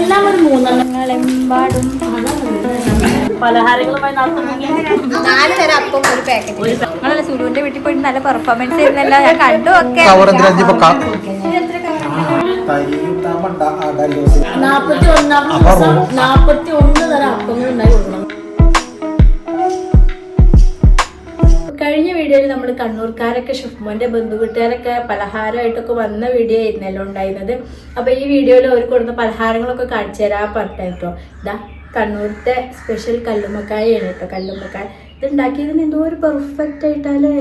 എല്ലാം ഒരു പലഹാരങ്ങളുമായി നാല് തരം അപ്പം ഒരു പാക്കറ്റ് നിങ്ങളല്ല സുലുവിന്റെ വീട്ടിൽ പോയിട്ട് നല്ല പെർഫോമൻസ് ചെയ്യുന്നല്ല ഞാൻ കണ്ടു ഒക്കെ. കവറെന്തിനാ ഇപ്പൊ ക- നാപ്പത്തി ഒന്നാം നാപ്പത്തി ഒന്ന് തരം അപ്പങ്ങൾ വീഡിയോയിൽ നമ്മൾ കണ്ണൂർക്കാരൊക്കെ ഷിഫ്മോന്റെ ബന്ധുകൂട്ടുകാരൊക്കെ പലഹാരമായിട്ടൊക്കെ വന്ന വീഡിയോ ആയിരുന്നല്ലോ ഉണ്ടായിരുന്നത്. അപ്പൊ ഈ വീഡിയോയിൽ അവർ കൊടുക്കുന്ന പലഹാരങ്ങളൊക്കെ കാണിച്ചു തരാൻ പറഞ്ഞിട്ടോ ഇതാ കണ്ണൂരത്തെ സ്പെഷ്യൽ കല്ലുമ്മക്കായാണ് കേട്ടോ കല്ലുമ്മക്കായ ഇത് ഉണ്ടാക്കിയതിന് എന്തോ ഒരു പെർഫെക്റ്റ് ആയിട്ടല്ലേ?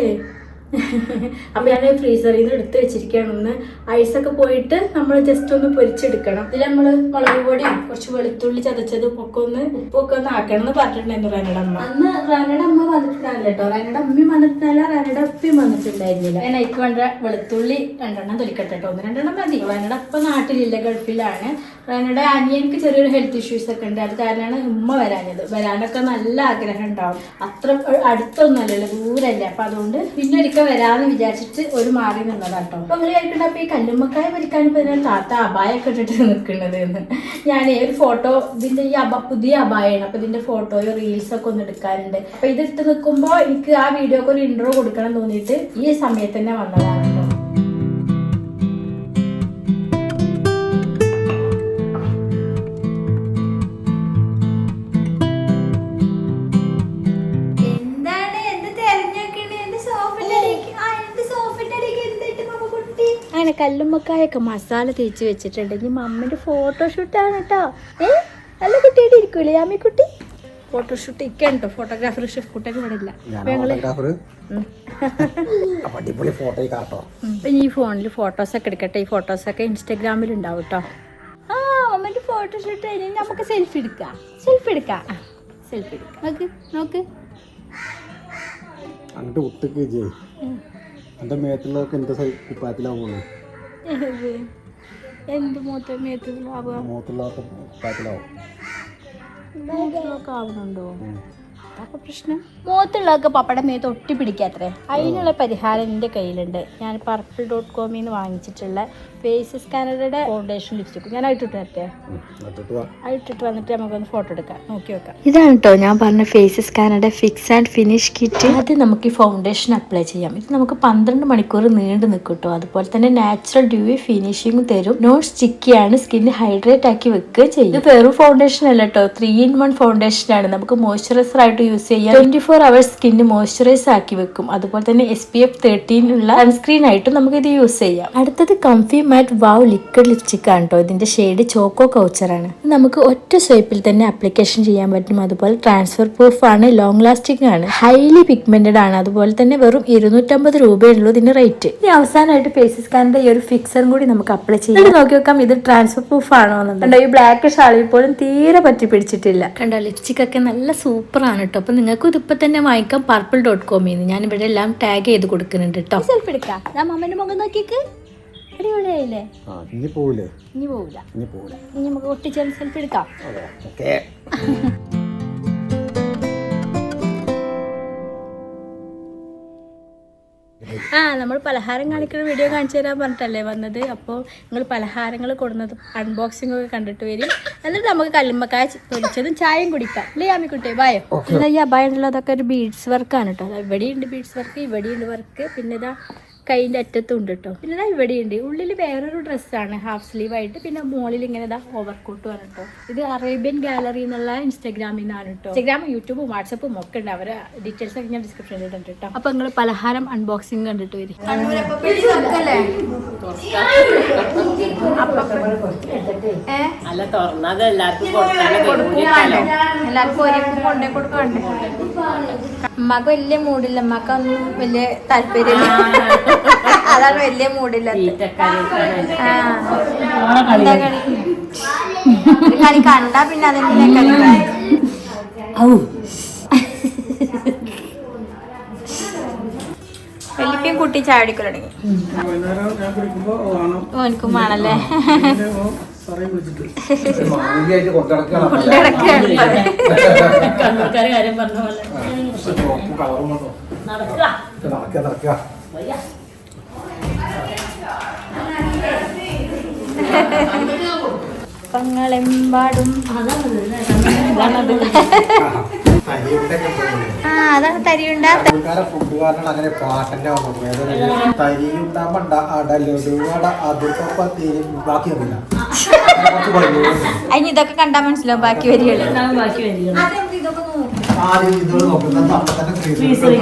അപ്പൊ ഞാൻ ഫ്രീസറിൽ നിന്ന് എടുത്ത് വെച്ചിരിക്കുകയാണ് ഒന്ന് ഐസൊക്കെ പോയിട്ട് നമ്മൾ ജസ്റ്റ് ഒന്ന് പൊരിച്ചെടുക്കണം. ഇതിൽ നമ്മൾ മുളക് പൊടിയും കുറച്ച് വെളുത്തുള്ളി ചതച്ചതും ഒക്കെ ഒന്ന് ഉപ്പൊക്കെ ഒന്ന് ആക്കണം എന്ന് പറഞ്ഞിട്ടുണ്ടായിരുന്നു റാനയുടെ അമ്മ. അന്ന് റാനയുടെ അമ്മ വന്നിട്ടുണ്ടാവില്ല കേട്ടോ. റാനയുടെ അമ്മയും വന്നിട്ടില്ല റാനയുടെ അപ്പയും വന്നിട്ടുണ്ടായിരുന്നില്ല. ഞാൻ എനിക്ക് വേണ്ട വെളുത്തുള്ളി രണ്ടെണ്ണം തൊലിക്കട്ടെ കേട്ടോ. ഒന്ന് രണ്ടെണ്ണം മതി. റാനയുടെ അപ്പ നാട്ടിലില്ല ഗൾഫിലാണ്. റാനയുടെ അനിയനിക്ക് ചെറിയൊരു ഹെൽത്ത് ഇഷ്യൂസ് ഒക്കെ ഉണ്ട്. അത് കാരണമാണ് ഉമ്മ വരാഞ്ഞത്. വരാനൊക്കെ നല്ല ആഗ്രഹം ഉണ്ടാവും. അത്ര അടുത്തൊന്നും അല്ലല്ലോ ദൂരല്ലേ. അപ്പൊ അതുകൊണ്ട് പിന്നെ ഒരിക്കൽ വരാന്ന് വിചാരിച്ചിട്ട് ഒരു മാറി നിന്നതാട്ടോ. അപ്പൊ നിങ്ങൾ കഴിക്കണ്ട അപ്പൊ ഈ കല്ലുമ്മക്കായ പരിക്കാൻ ഇപ്പൊ ഇതിനെ താത്ത അബായൊക്കെ ഇട്ടിട്ട് നിൽക്കുന്നത് എന്ന് ഞാൻ ഒരു ഫോട്ടോ ഇതിന്റെ ഈ അബ പുതിയ അബായാണ് അപ്പൊ ഇതിന്റെ ഫോട്ടോയോ റീൽസ് ഒക്കെ ഒന്ന് എടുക്കാറുണ്ട് അപ്പൊ ഇതിട്ട് നിൽക്കുമ്പോ എനിക്ക് ആ വീഡിയോക്ക് ഒരു ഇൻട്രോ കൊടുക്കണം തോന്നിയിട്ട് ഈ സമയത്ത് തന്നെ വന്നതാണ്. കല്ലുമ്മക്കായൊക്കെ മസാല തേച്ച് വെച്ചിട്ടുണ്ട്. ഇനി മമ്മിന്റെ ഫോട്ടോഷൂട്ടാണ് കേട്ടോ ഏ? നല്ല കുട്ടിയുടെ ഇരിക്കൂലേ യാമിക്കുട്ടി ഫോട്ടോഷൂട്ട് ഇരിക്കാൻ കേട്ടോ ഫോട്ടോഗ്രാഫർ ഷെഫ് കുട്ടൊക്കെ ഇവിടെ ഇല്ല. ഞങ്ങൾ ഈ ഫോണിൽ ഫോട്ടോസൊക്കെ എടുക്കട്ടെ? ഈ ഫോട്ടോസൊക്കെ ഇൻസ്റ്റാഗ്രാമിൽ ഉണ്ടാവും കേട്ടോ ആ അമ്മന്റെ ഫോട്ടോഷൂട്ട് കഴിഞ്ഞ് നമുക്ക് സെൽഫി എടുക്കാം. സെൽഫി എടുക്കാം. സെൽഫി എടുക്കാം. നോക്ക് നോക്ക്. അങ്ങോട്ട് ഒട്ടുക്ക് ചെയ്യ് എന്റെ മേത്തിലൊക്കെ എന്റെ കുപ്പായത്തിലാവുള്ളൂ എന്ത് മൂത്ത മൂത്തുള്ളൊക്കെ ആവുന്നുണ്ടോ? പ്രശ്നം. മൂത്തുള്ളതൊക്കെ പപ്പയുടെ മേത്ത് ഒട്ടി പിടിക്കാത്രേ അതിനുള്ള പരിഹാരം എന്റെ കയ്യിലുണ്ട്. ഞാൻ പർപ്പിൾ ഡോട്ട് കോമിൽ നിന്ന് വാങ്ങിച്ചിട്ടുള്ള ഫേസ് കാനഡയുടെ ഫൗണ്ടേഷൻ ലിപ്സ്റ്റിക് ഞാൻ ഇട്ടിട്ട് വരട്ടെ. ഇട്ടിട്ട് വന്നിട്ട് നമുക്കൊന്ന് ഫോട്ടോ എടുക്കാം. നോക്കി വെക്കാം. ഇതാണ് കേട്ടോ ഞാൻ പറഞ്ഞ faces Canada fix and finish kit ആദ്യം നമുക്ക് ഈ ഫൗണ്ടേഷൻ അപ്ലൈ ചെയ്യാം. ഇത് നമുക്ക് പന്ത്രണ്ട് മണിക്കൂർ നീണ്ടു നിൽക്കും കേട്ടോ അതുപോലെ തന്നെ നാച്ചുറൽ ഡ്യൂവി ഫിനിഷിംഗ് തരും. നോൺ സ്റ്റിക്കിയാണ് സ്കിന്ന് ഹൈഡ്രേറ്റ് ആക്കി വെക്കുക ചെയ്യും. ഇത് വെറും ഫൗണ്ടേഷൻ അല്ല കേട്ടോ ത്രീ ഇൻ വൺ ഫൗണ്ടേഷൻ ആണ്. നമുക്ക് മോയ്സ്ചറൈസർ ആയിട്ട് യൂസ് ചെയ്യാം. Twenty four hours skin moisturise ആക്കി വെക്കും. അതുപോലെ തന്നെ എസ് പി എഫ് തേർട്ടീൻ ഉള്ള സൺസ്ക്രീൻ ആയിട്ടും നമുക്ക് ഇത് യൂസ് ചെയ്യാം. അടുത്തത് comfy matte wow liquid lipstick ആണ് കേട്ടോ ഇതിന്റെ ഷെയ്ഡ് ചോക്കോ കൗച്ചർ ആണ്. നമുക്ക് ഒറ്റ സ്വൈപ്പിൽ തന്നെ അപ്ലിക്കേഷൻ ചെയ്യാൻ പറ്റും. അതുപോലെ ട്രാൻസ്ഫർ പ്രൂഫ് ആണ് ലോങ് ലാസ്റ്റിംഗ് ആണ് ഹൈലി പിഗ്മെന്റഡ് ആണ്. അതുപോലെ തന്നെ വെറും ഇരുന്നൂറ്റമ്പത് രൂപയുള്ളൂ ഇതിന്റെ റേറ്റ് ഇനി അവസാനമായിട്ട് ഫേസ് സ്കാനിന്റെ ഈ ഒരു ഫിക്സറും കൂടി നമുക്ക് അപ്ലൈ ചെയ്യാം. നോക്കി നോക്കാം ഇത് ട്രാൻസ്ഫർ പ്രൂഫ് ആണോ എന്നുണ്ടോ ഈ ബ്ലാക്ക് ഷാളിൽ പോലും തീരെ പറ്റി പിടിച്ചിട്ടില്ല. കണ്ടോ ലിപ്സ്റ്റിക് ഒക്കെ നല്ല സൂപ്പർ ആണ് കേട്ടോ അപ്പൊ നിങ്ങൾക്ക് ഇതിപ്പോ തന്നെ വാങ്ങിക്കാം പർപ്പിൾ ഡോട്ട് കോമിൽ നിന്ന് ഞാൻ ഇവിടെ എല്ലാം ടാഗ് ചെയ്ത് കൊടുക്കുന്നുണ്ട് കേട്ടോ സെൽഫി എടുക്കാം. ഞാൻ മമ്മിന്റെ മുഖം നോക്കിക്ക് അടിപൊളിയായില്ലേ ആ ഇനി പോവില്ലേ? ഇനി പോവില്ല. ഇനി പോവില്ല. ഇനി നമുക്ക് ഒട്ടിച്ചേർന്ന് സെൽഫി എടുക്കാം. ഓക്കേ. ആ നമ്മൾ പലഹാരം കാണിക്കുന്ന വീഡിയോ കാണിച്ചു തരാൻ പറഞ്ഞിട്ടല്ലേ വന്നത്. അപ്പോൾ നിങ്ങൾ പലഹാരങ്ങൾ കൊടുന്നത് അൺബോക്സിംഗ് ഒക്കെ കണ്ടിട്ട് വരും. എന്നിട്ട് നമുക്ക് കല്ലുമ്മക്കായ പൊരിച്ചതും ചായയും കുടിക്കാം. അല്ലേ അമ്മിക്കുട്ടി ബായോ ഇതാ ഈ ഉണ്ടല്ലോ അതൊക്കെ ഒരു ബീഡ്സ് വർക്കാണ് കേട്ടോ. അതാ ഇവിടെയുണ്ട് ബീഡ്സ് വർക്ക് ഇവിടെയുണ്ട് വർക്ക് പിന്നെ ഇതാ കൈന്റെ അറ്റത്തും ഉണ്ട് കേട്ടോ പിന്നെ ഇതാ ഇവിടെ ഉണ്ട് ഉള്ളിൽ വേറൊരു ഡ്രസ്സാണ്. ഹാഫ് സ്ലീവ് ആയിട്ട്. പിന്നെ മോളിൽ ഇങ്ങനെ ഇതാ ഓവർ കോട്ട് ആണ് കേട്ടോ ഇത് അറേബ്യൻ ഗാലറി എന്നുള്ള ഇൻസ്റ്റാഗ്രാമിൽ നിന്നാണ് കേട്ടോ ഇൻസ്റ്റാഗ്രാമും യൂട്യൂബും വാട്സപ്പും ഒക്കെ ഉണ്ട്. അവരെ ഡീറ്റെയിൽസ് ഒക്കെ ഞാൻ ഡിസ്ക്രിപ്ഷനിൽ ഇട്ടുണ്ട് കേട്ടോ അപ്പൊ നിങ്ങൾ പലഹാരം അൺബോക്സിംഗ് കണ്ടിട്ട് വരും. അല്ല തുറന്നത് എല്ലാവർക്കും എല്ലാവർക്കും ഒരേ കൊണ്ടേ കൊടുക്കണ്ടേ. അമ്മയ്ക്ക് വലിയ മൂടില്ല. അമ്മക്കൊന്നും വലിയ താല്പര്യമില്ല. അതാണ് വലിയ. എന്താ കളി? കണ്ടാ പിന്നെ അതെന്നെ കളി വലിപ്പം കുട്ടി തുടങ്ങി ഞാൻ കുടിക്കുമ്പോ വേണം ഓനിക്കും വേണല്ലേ നടക്കുക നടക്കുക അപ്പങ്ങളെമ്പാടും ആ അതാണ് തരിയുണ്ട. അങ്ങനെ പാട്ടിന്റെ തരിയുണ്ട മണ്ട അടലൊടുവട അതിപ്പോ ബാക്കി അറിയില്ല അതിന് ഇതൊക്കെ കണ്ടാൽ മനസ്സിലാവും ബാക്കി വരികൾ. ബാക്കി പറയുമ്പോ തന്നെ ഫ്രീസറിൽ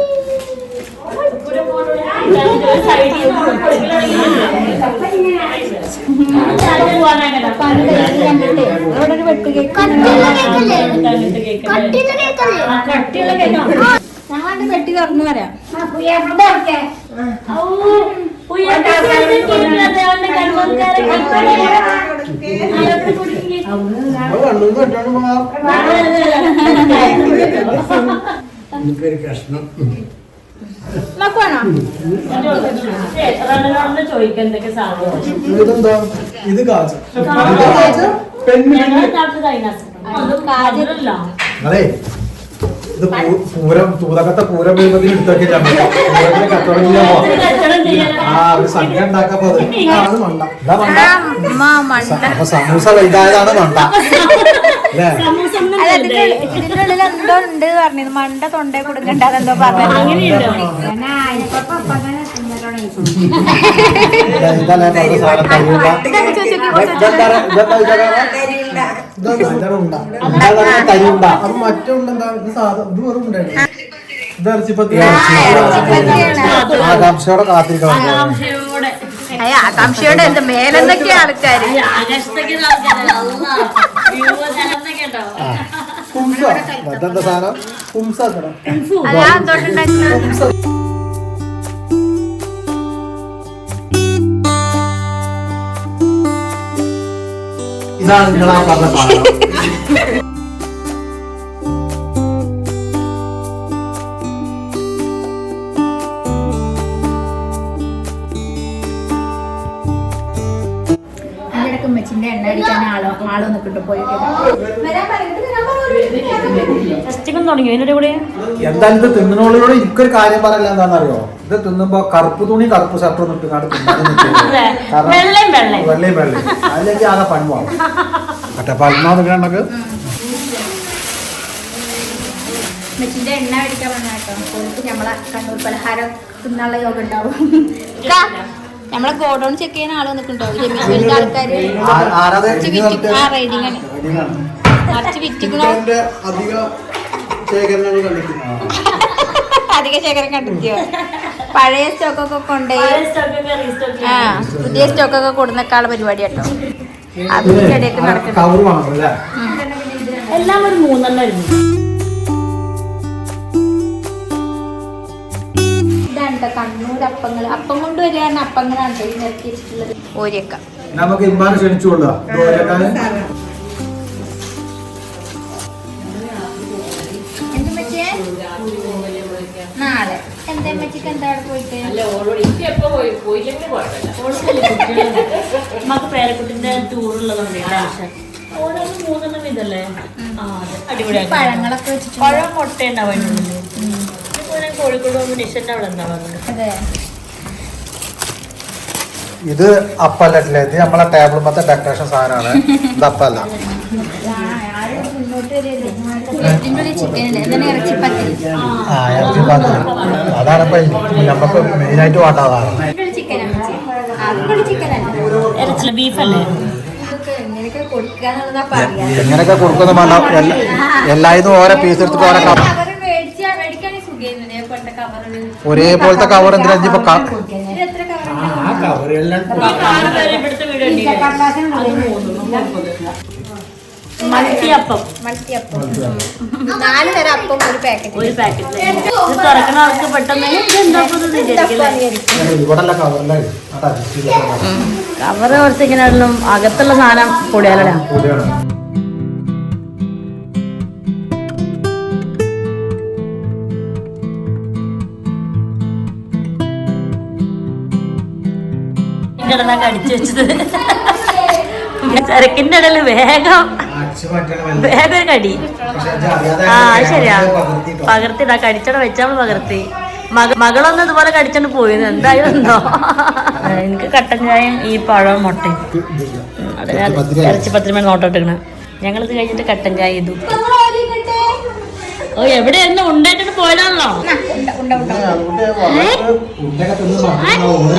ഒരു വെട്ട് കേക്ക് ഞങ്ങളുടെ വെട്ടി തുറന്നു വരാം എനിക്കൊരു നോക്കുവാണോ ചോദിക്കാൻ എന്തൊക്കെ സാധനം ഇതെന്താ ഇത് കാജ? അതെ ഇത് പൂരം തൂതകത്തെ പൂരം വരുന്നതിന് എടുത്തൊക്കെ പൂരത്തിന് കച്ചവടം ചെയ്യാൻ പോവാം. ആ ഒരു സംഖ്യ ഉണ്ടാക്കപ്പോ അത്. ആ, അത് മണ്ട. ഇതാ മണ്ട. അപ്പൊ സമൂസ വലുതായതാണ് മണ്ട. എന്തോ ഉണ്ട് പറഞ്ഞത് മണ്ട തൊണ്ട പറഞ്ഞു ഇറച്ചിപ്പത്തി ആകാംക്ഷയോടെ കാത്തിരിക്കണം ആകാംക്ഷയോടെ എന്ത് മേലെന്നൊക്കെ ആൾക്കാര് ആകാശത്തേക്ക് കുംസ ഇതെന്താ സാധനം കുംസ എന്തുകൊണ്ടുണ്ടാക്കുന്നത് ഇതാണ് നിങ്ങളാ പറഞ്ഞ സാധനം ഉമ്മച്ചിന്റെ എണ്ണ അടിക്കാൻ ആളോ ആളോ നിൽക്കിട്ട് പോയിട്ട് തുടങ്ങി അതിന്റെ കൂടെ? എന്തായാലും ഇത് എനിക്കൊരു കാര്യം പറയല്ല എന്താണെന്നറിയോ? ഇത് തിന്നുമ്പോ കറുപ്പ് തുണി കറുപ്പ് ഷർട്ട് ഒന്നും വെള്ളയും വെള്ളയും. അല്ലെങ്കിൽ ആകെ പണിവാണ് മറ്റേ പതിനാ നിൽക്കണ്ടക്ക് ഉമ്മച്ചിന്റെ എണ്ണ അടിക്കാൻ വന്ന കേട്ടോ നമ്മളെ കണ്ണൂർ പലഹാരം തിന്നാനുള്ള യോഗ ഉണ്ടാവും. നമ്മളെ ഗോഡൗൺ ചെക്ക് ചെയ്യുന്ന ആൾ വന്നിട്ടുണ്ടോ? ജമീൻ ആൾക്കാര് ആരാതെ കുറച്ച് ആ റൈഡിങ് ആണ്. കുറച്ച് വിറ്റിക്കണോ? അധിക ശേഖരണങ്ങൾ കണ്ടിട്ടുണ്ട്? അധിക ശേഖരം കണ്ടെത്തിയോ? പഴയ സ്റ്റോക്കൊക്കെ കൊണ്ടുപോയി. പഴയ സ്റ്റോക്കൊക്കെ റീസ്റ്റോക്ക് ആ പുതിയ സ്റ്റോക്കൊക്കെ കൊടുന്നേക്കാളെ പരിപാടി കേട്ടോ. അതിന്റെ ഇടയ്ക്ക് നടക്കുന്നു കവർ വേണം അല്ലേ? എല്ലാം ഒരു മൂന്നെണ്ണം കണ്ണൂർ അപ്പങ്ങൾ അപ്പം കൊണ്ട് വരികയാണ് അപ്പങ്ങളാണ് ട്ടോ ഈ നിരത്തി വെച്ചിട്ടുള്ളത്. ഓരിയൊക്കെ. നമുക്ക് ഇമ്മാനെ ക്ഷണിച്ചുകൊള്ളുക നാളെ. എന്താ പോയിട്ട്? നമുക്ക് പേരക്കുട്ടിന്റെ മൂന്നെണ്ണം ഇതല്ലേ അടിപൊളിയാണ് പഴങ്ങളൊക്കെ വെച്ചിട്ട് പഴം മുട്ട അതിന്റെ ഉള്ളിൽ ഇതിപ്പോ ഞാൻ കോഴിക്കോട് പോകുമ്പോൾ നിഷന്റെ അവിടെ ഉണ്ടാവാറുണ്ട് അതെ. ഇത് അപ്പല്ലേ ഇത് നമ്മളെ ടേബിൾ മൊത്തം ഡെക്കറേഷൻ സാധനമാണ്. ഇത് അപ്പല്ല ആ ഇറച്ചി പാത്രം അതാണ് ഇപ്പൊ നമുക്ക് മെയിനായിട്ട് ബീഫല്ലേ ഇതൊക്കെ എങ്ങനെയൊക്കെ കൊടുക്കുന്ന വേണ്ട എല്ലാ ഇതും ഓരോ പീസ് എടുത്തിട്ട് ഓരോ ഒരേപോലത്തെ കവർ എന്തിനാ? ഇപ്പൊ കവർ മൾട്ടിയപ്പം. നാല് തരം അപ്പം ഒരു പാക്കറ്റ് ഒരു പാക്കറ്റ് ഇത് തുറക്കണ ആൾക്ക് പെട്ടെന്ന് കവറ് കുറച്ച് ഇങ്ങനെ അകത്തുള്ള സാധനം പൊടിയാലടാ ഇടയിലാണ് കടിച്ചു വെച്ചത്. ചരക്കിന്റെ ഇടയിൽ വേഗം വേഗം ഒരു കടി ഇത് ആ ശരിയാ. പകർത്തി പകർത്തിടാ കടിച്ചട വെച്ചാൽ പകർത്തി. മക മകളൊന്നും ഇതുപോലെ കടിച്ചോണ്ട് പോയത് എന്തായിരുന്നോ എന്തോ എനിക്ക് കട്ടൻ ചായയും ഈ പഴം മുട്ടയും. ഇറച്ചി പത്തിരി മണി നോട്ടിട്ടിക്കണ ഞങ്ങളിത് കഴിഞ്ഞിട്ട് കട്ടൻ ചായ ചെയ്തു ഓ എവിടെയായിരുന്നു ഉണ്ടായിട്ടിട്ട് പോയതാണല്ലോ?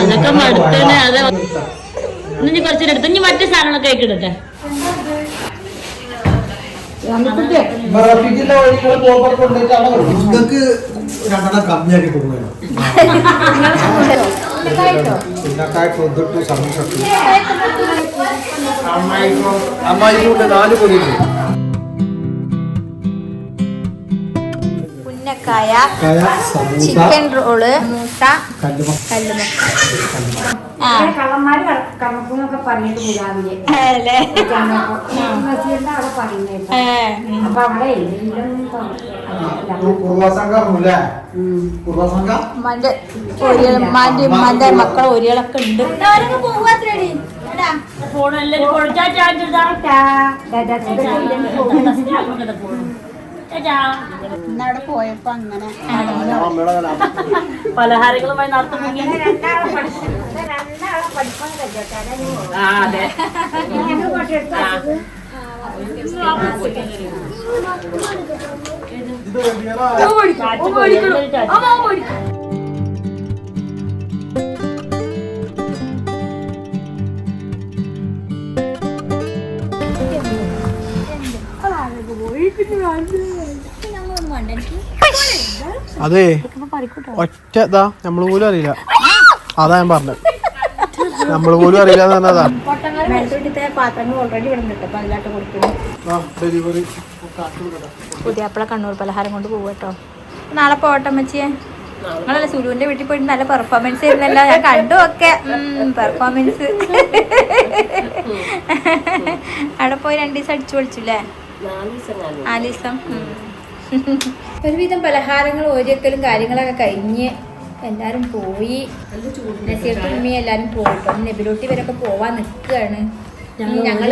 അതൊക്കെ മടുത്തന്നെ അതെ. ഇനി കുറച്ചു എടുത്ത് ഇനി മറ്റു സാധനങ്ങളൊക്കെ ആയിക്കിടട്ടെ. നിങ്ങൾക്ക് രണ്ടെണ്ണം കമ്മിയാക്കി കൊടുക്കണം. അമ്മായി അമ്മായി നാല് പൊതിയുണ്ട്. പറഞ്ഞിട്ടില്ല. ചിക്കൻ റോൾ ഉമ്മാന്റെ ഉമ്മാന്റെ ഉമ്മാന്റെ മക്കളെ ഒരികളൊക്കെ ഉണ്ട് ഫോണല്ലേ കൊടുത്താ ടാ, ടാ, ടാ, ഇതൊക്കെ ഇതിന്റെ ഇന്ന് അവിടെ പോയപ്പോ അങ്ങനെ പലഹാരങ്ങളുമായി നടത്തുന്നു രണ്ടാളെ അതെ. ഒറ്റ ഇതാ നമ്മൾ പോലും അറിയില്ല. അതാ ഞാൻ പറഞ്ഞത്. നമ്മൾ പോലും അറിയില്ല എന്ന് പറഞ്ഞതാ. പുതിയപ്പള കണ്ണൂർ പലഹാരം കൊണ്ട് പോവട്ടോ നാളെ പോട്ടെ അമ്മച്ചിയെ. നിങ്ങളല്ല സുരുവിന്റെ വീട്ടിൽ പോയിട്ട് നല്ല പെർഫോമൻസ് ആയിരുന്നല്ലോ. ഞാൻ കണ്ടു ഒക്കെ. പെർഫോമൻസ് അവിടെ പോയി രണ്ടു ദിവസം അടിച്ചു പൊളിച്ചു അല്ലേ നാല് ദിവസം. ഒരുവിധം പലഹാരങ്ങൾ ഓരോക്കലും കാര്യങ്ങളൊക്കെ കഴിഞ്ഞ് എല്ലാരും പോയി. നസീർത്തും ഉമ്മയും എല്ലാരും പോയിട്ടോ നെബിലോട്ടി വരൊക്കെ പോവാൻ നിൽക്കുകയാണ്. ഞങ്ങൾ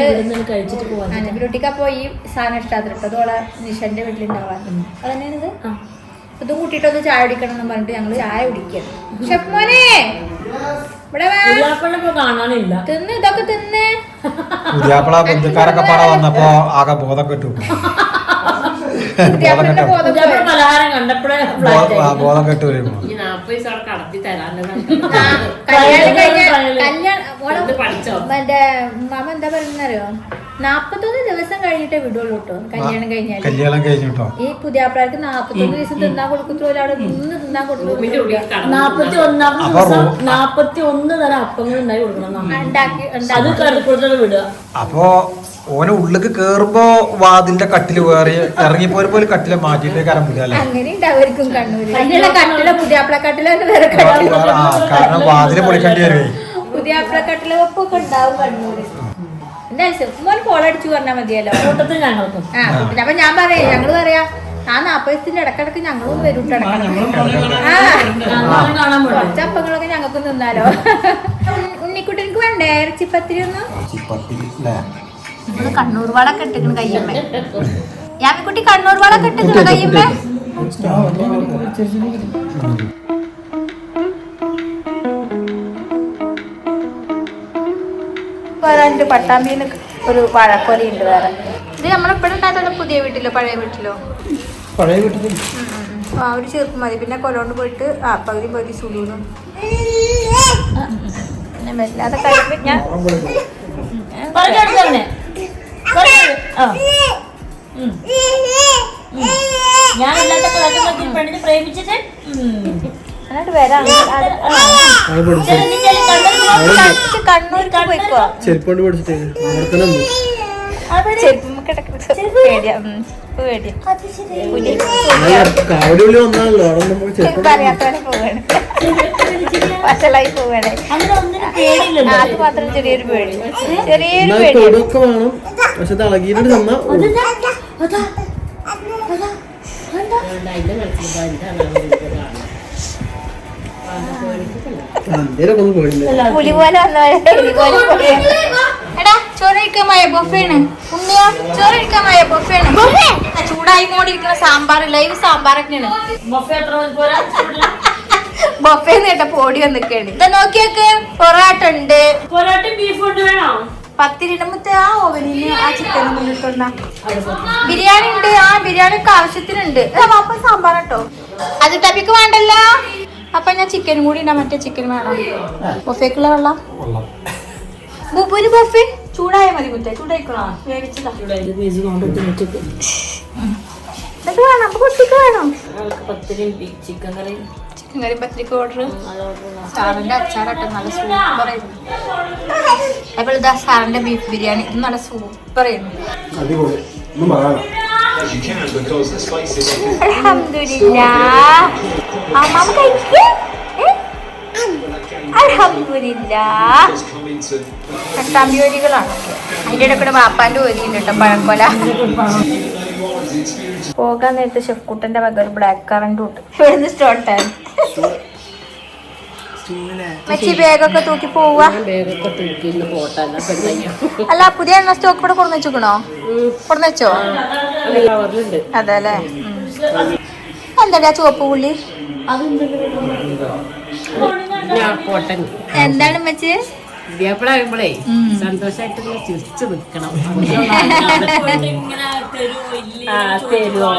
നെബിലോട്ടിക്ക് അപ്പൊ ഈ സാധനം ഇഷ്ടാത്ര അതോളെ നിഷന്റെ വീട്ടിലുണ്ടാവാൻ. അതന്നെയാണിത്. ഇത് കൂട്ടിയിട്ടൊന്ന് ചായ കുടിക്കണം എന്ന് പറഞ്ഞിട്ട് ഞങ്ങൾ ചായ കുടിക്കണം ഷെഫ് മോനെ! ഇവിടെ വാ. പുതിയാപ്പിളിനെ കാണാനില്ല. തിന്ന് ഇതൊക്കെ തിന്ന്. ബന്ധുക്കാരൊക്കെ പാടെ വന്നപ്പോ ആകെ ബോധം കെട്ടു ബോധം പുതിയാപ്പിളിന്റെ കെട്ടു ബോധം പുതിയാപ്പിള പോയി. പലഹാരം കണ്ടപ്പോഴേ ബോധം കെട്ട് വരുമ്പോ മറ്റേ മാമ എന്താ പറയുന്നറിയോ? നാപ്പത്തൊന്ന് ദിവസം കഴിഞ്ഞിട്ടേ വിടുള്ളൂ കേട്ടോ കല്യാണം കഴിഞ്ഞാൽ കല്യാണം കഴിഞ്ഞിട്ടോ? ഈ പുതിയാപ്പിളർക്ക് നാപ്പത്തൊന്ന് ദിവസം തിന്നാൻ കൊടുക്കത്തോലെ അവിടെ നിന്ന് തിന്നാൻ കൊടുക്കും നാപ്പത്തി അപ്പൊ ദിവസം നാപ്പത്തി ഒന്ന് തരം അപ്പങ്ങൾ ഉണ്ടായി കൊടുക്കണം. ഉണ്ടാക്കി അത് ഉണ്ടാക്കി. കടുപ്പുറത്തോടെ വിടുക. അപ്പോ ഓന് ഉള്ളിക്ക് കേറുമ്പോ വാതിന്റെ കട്ടിൽ വേറെ ഇറങ്ങി പോലെ കട്ടിലെ മാറ്റിട്ട് കരം വിടാല്ലേ അങ്ങനെ ഉണ്ടാവർക്കും കണ്ണൂര്. അതിനുള്ള കട്ടില പുതിയാപ്പിള കട്ടില വേറെ കട്ടില ആ കാരണം വാതിൽ പൊളിക്കേണ്ടി വരുവേ മതിയല്ലോ. അപ്പൊ. ഞാൻ പറയാം ഞങ്ങൾ പറയാ ആ നാപ്പതിന്റെ ഇടക്കിടക്ക് ഞങ്ങളും വരും ട്ടോ ഇടയ്ക്ക്. ആ ഞങ്ങളും കാണാൻ പോയി കുറച്ച് അപ്പങ്ങളൊക്കെ ഞങ്ങൾക്ക് നിന്നാലോ? വേണ്ടേ? ഇറച്ചിപ്പത്തിരി ഒന്നും? നമ്മൾ കണ്ണൂർ വളൊക്കെ ഇട്ടിക്കണ കയ്യമ്മേ. യാമിക്കുട്ടി കണ്ണൂർ വളൊക്കെ ഇട്ടിക്കണ കയ്യമ്മേ. വേറെ എന്റെ പട്ടാമ്പിന്ന് ഒരു വാഴക്കൊലയുണ്ട് വേറെ. ഇത് നമ്മളിപ്പോഴും ഉണ്ടാകുന്ന പുതിയ വീട്ടിലോ പഴയ വീട്ടിലോ? പഴയ വീട്ടിൽ ആ ഒരു ചെറുപ്പ് മതി. പിന്നെ കൊലോണ്ട് പോയിട്ട് ആ പകുതി പകുതി സുലൂനും പിന്നെ വല്ലാതെ കഴിയുമ്പോ ഞാൻ ഞാനില്ലാത്ത കാലത്തൊക്കെ പെണ്ണിനെ പ്രേമിച്ചിട്ട്. എന്നിട്ട് വരാം. കണ്ണൂർക്ക് പോയിക്കോ? ചെരുപ്പോണ്ട് പഠിച്ചിട്ടേ പേടിയാ. പേടിയാ. വഷളായി പോവാണ് അത് മാത്രം ചെറിയൊരു പേടി. ചെറിയൊരു പേടി. പക്ഷെ അത് ഇളകിയിട്ട് തന്നാ പുലി പോലെ. എടാ ബൊഫേണ്. ബൊഫേണ്. സാമ്പാർ ലൈവ് സാമ്പാറൊക്കെയാണ്. ബൊഫേ എത്ര പോരാ? ബൊഫേ നേട്ടപ്പോ ഓടി വന്നിക്കാണ്. ഇതാ നോക്കിയൊക്കെ പൊറോട്ട ഉണ്ട് പൊറോട്ട ബീഫ് വേണോ? പത്തിരിടമത്തെ ആ ഓവനിൽ ആ ചിക്കൻ മുന്നിട്ടുണ്ട ബിരിയാണി ഉണ്ട് ആ ബിരിയാണി ഒക്കെ ആവശ്യത്തിനുണ്ട്. അപ്പൊ സാമ്പാർ കേട്ടോ. അത് ടപ്പിക്ക് വേണ്ടല്ലോ. അപ്പൊ ഞാൻ ചിക്കനും കൂടി ഉണ്ടാ മറ്റേ ചിക്കൻ വേണം. ബൊഫേക്കുള്ള വെള്ളം? ബുബുന് ബൊഫേ ചൂടായ മതി മുത്തേ ചൂടായിക്കോളാം. വേവിച്ചതാ. ചൂടായി ഇതൊക്കെ വേണം അപ്പൊ കുട്ടിക്ക് വേണം. ചിക്കൻ കറിയും. ചിക്കൻ കറി പത്തിരിക്ക് ഓർഡർ സാറിന്റെ അച്ചാറട്ടെ നല്ല സൂപ്പറായിരുന്നു അപ്പോൾ ഇതാ സാറിന്റെ ബീഫ് ബിരിയാണി. ഇത് നല്ല പറയാനോ അൽഹംദുലില്ലാ. അമ്മാമ കഴിക്ക് അൽഹംദുലില്ലാ. പട്ടാമ്പി വരികളാണ് അതിന്റെ ഇടയ്ക്കൂടെ കൂടെ വാപ്പാന്റെ പഴക്കൊല പോകാൻ നേരത്തെ ഷെഫ് കുട്ടന്റെ വക ഒരു ബ്ലാക്ക് കറണ്ട് ഉണ്ട് ഇവിടുന്ന് സ്റ്റാർട്ടായി മച്ചി ബാഗൊക്കെ തൂക്കി പോവാ. അല്ല പുതിയ എണ്ണ സ്റ്റോക്ക് ഇവിടെ കൊടുന്ന് വെച്ചോ? കൊടുന്ന് വെച്ചോ അതെ അല്ലേ എന്താ ചുവപ്പ് പുള്ളി? എന്താണ് മച്ചി? ഇടിയാപ്പളാകുമ്പോഴേ സന്തോഷമായിട്ട് ചിരിച്ചു നിൽക്കണം ആ തരുമോ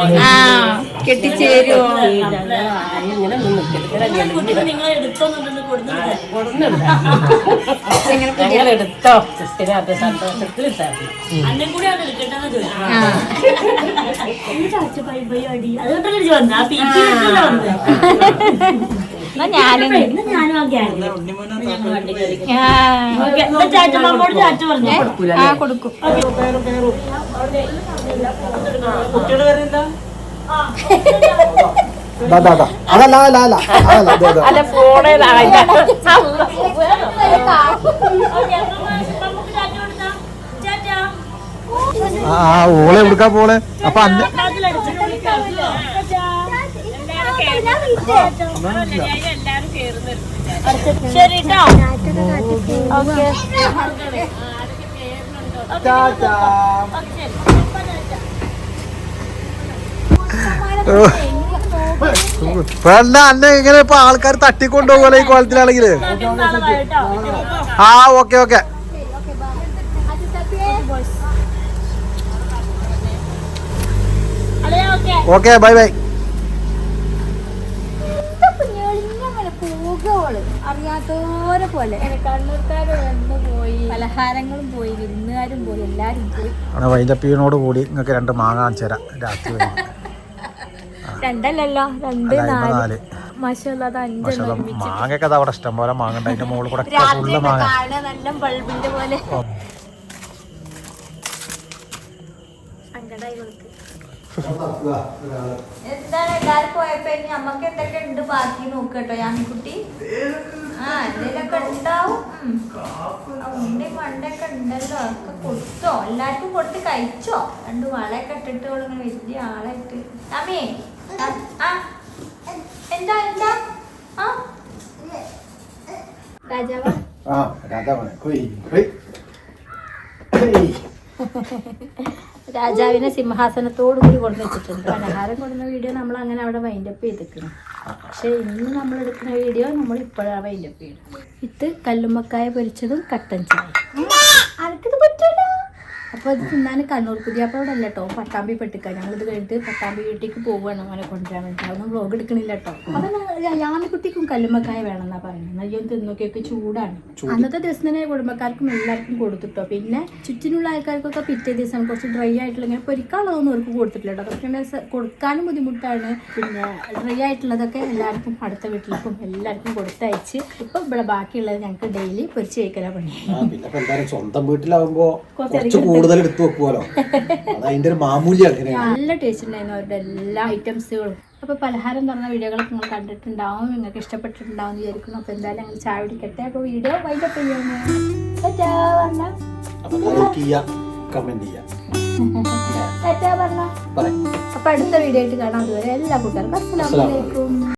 ഇങ്ങനെ നിങ്ങൾ എടുത്തോ സന്തോഷത്തിൽ ആ, ആ കൊടുക്കും. ദാ, ദാ, ദാ. അതല്ല അതല്ല അതല്ല അതല്ല ദേ, ദേ. അല്ല ആ, ഓളെ എവിടുക്കാ പോളെ അപ്പൊ അന്ന് വേണ്ട അന്നെ ഇങ്ങനെ ഇപ്പൊ ആൾക്കാർ തട്ടിക്കൊണ്ടുപോകല ഈ കോലത്തിലാണെങ്കിൽ ആ okay okay. Okay bye bye. അറിയാത്തോരെ പോലെ. പോയി? പലഹാരങ്ങളും പോയി വിരുന്നുകാരും പോയി എല്ലാരും പോയി. വൈദപ്പിയനോട് കൂടി നിങ്ങൾക്ക് രണ്ട് മാങ്ങ തരാം രാത്രി. രണ്ടല്ലല്ലോ രണ്ട് നാല്. മാങ്ങയൊക്കെ അവിടെ ഇഷ്ടം പോലെ മാങ്ങ ഉണ്ട് അതിന്റെ മുകളിൽ കൂടെ ഫുള്ള് മാങ്ങ. നല്ല ബൾബിന്റെ പോലെ സങ്കടായി കൊടുക്ക് എന്താണ്? എല്ലാരും പോയപ്പോ ഇനി അമ്മയ്ക്ക് എന്തൊക്കെ ഉണ്ട് ബാക്കി നോക്കട്ടോ യാമിക്കുട്ടി? ആ എന്തെങ്കിലുമൊക്കെ ഉണ്ടാവും? ഉം. ആ ഉണ്ണി പണ്ടൊക്കെ ഉണ്ടല്ലോ അതൊക്കെ കൊടുത്തോ? എല്ലാവർക്കും കൊടുത്ത് കഴിച്ചോ? രണ്ട് വളയൊക്കെ ഇട്ടിട്ട് ഇങ്ങനെ വലിയ ആളായിട്ട് അമ്മേ ആ എന്താ എന്താ? ആ. രാജാവ? ആ. ഹുയ്. രാജാവിനെ സിംഹാസനത്തോടു കൂടി കൊണ്ടു വെച്ചിട്ടുണ്ട്. പലഹാരം കൊടുക്കുന്ന വീഡിയോ നമ്മൾ അങ്ങനെ അവിടെ വൈൻഡപ്പ് ചെയ്തിരിക്കണം പക്ഷെ ഇന്ന് നമ്മൾ എടുക്കുന്ന വീഡിയോ നമ്മൾ ഇപ്പോഴാണ് വൈൻഡപ്പ് ചെയ്യുന്നത്. ഇത് കല്ലുമ്മക്കായ പൊരിച്ചതും കട്ടൻ ചായ പറ്റില്ല അപ്പോൾ അത് തിന്നാൻ കണ്ണൂർ പുതിയാപ്പഴോടെ അല്ല കേട്ടോ പട്ടാമ്പി പെട്ടിക്ക ഞങ്ങളിത് കഴിഞ്ഞിട്ട് പട്ടാമ്പി വീട്ടിലേക്ക് പോവുകയാണ് അങ്ങനെ കൊണ്ടുവരാൻ വേണ്ടി അതൊന്നും വ്ലോഗ് എടുക്കണില്ല കേട്ടോ അപ്പം യാമിക്കുട്ടിക്കും കല്ലുമ്മക്കായ വേണമെന്നാ പറയുന്നത്. അയ്യോ തിന്നൊക്കെയൊക്കെ ചൂടാണ്. അന്നത്തെ ദിവസം തന്നെ കുടുംബക്കാർക്കും എല്ലാവർക്കും കൊടുത്തിട്ടോ. പിന്നെ ചുറ്റിനുള്ള ആൾക്കാർക്കൊക്കെ പിറ്റേ ദിവസം കുറച്ച് ഡ്രൈ ആയിട്ടുള്ള ഇങ്ങനെ പൊരിക്കാനുള്ളതൊന്നും അവർക്ക് കൊടുത്തിട്ടില്ല കേട്ടോ പക്ഷേ കൊടുക്കാനും ബുദ്ധിമുട്ടാണ്. പിന്നെ ഡ്രൈ ആയിട്ടുള്ളതൊക്കെ എല്ലാവർക്കും അടുത്ത വീട്ടിലേക്കും എല്ലാവർക്കും കൊടുത്തയച്ച് ഇപ്പം ഇവിടെ ബാക്കിയുള്ളത് ഞങ്ങൾക്ക് ഡെയിലി പൊരിച്ച് കഴിക്കലാ പണി. സ്വന്തം വീട്ടിലാവുമ്പോ കുറച്ച് കൂടുതൽ എടുത്തു വെക്കുമല്ലോ അത് അതിന്റെ ഒരു മാമൂല്യ നല്ല ടേസ്റ്റ് ഉണ്ടായിരുന്നു അവരുടെ എല്ലാ ഐറ്റംസുകളും അപ്പോൾ പലഹാരം തുറന്ന വീഡിയോകളൊക്കെ നിങ്ങൾ കണ്ടിട്ടുണ്ടാവും നിങ്ങൾക്ക് ഇഷ്ടപ്പെട്ടിട്ടുണ്ടാവും എന്ന് വിചാരിക്കുന്നു. അപ്പോൾ എന്തായാലും ഞങ്ങൾ ചായ പിടിക്കട്ടെ അപ്പോൾ വീഡിയോ വൈകിട്ട് അപ്പൊ കമന്റ് ചെയ്യാ അടുത്ത വീഡിയോ ആയിട്ട് കാണാം. അതുവരെ എല്ലാ കൂട്ടുകാർക്കും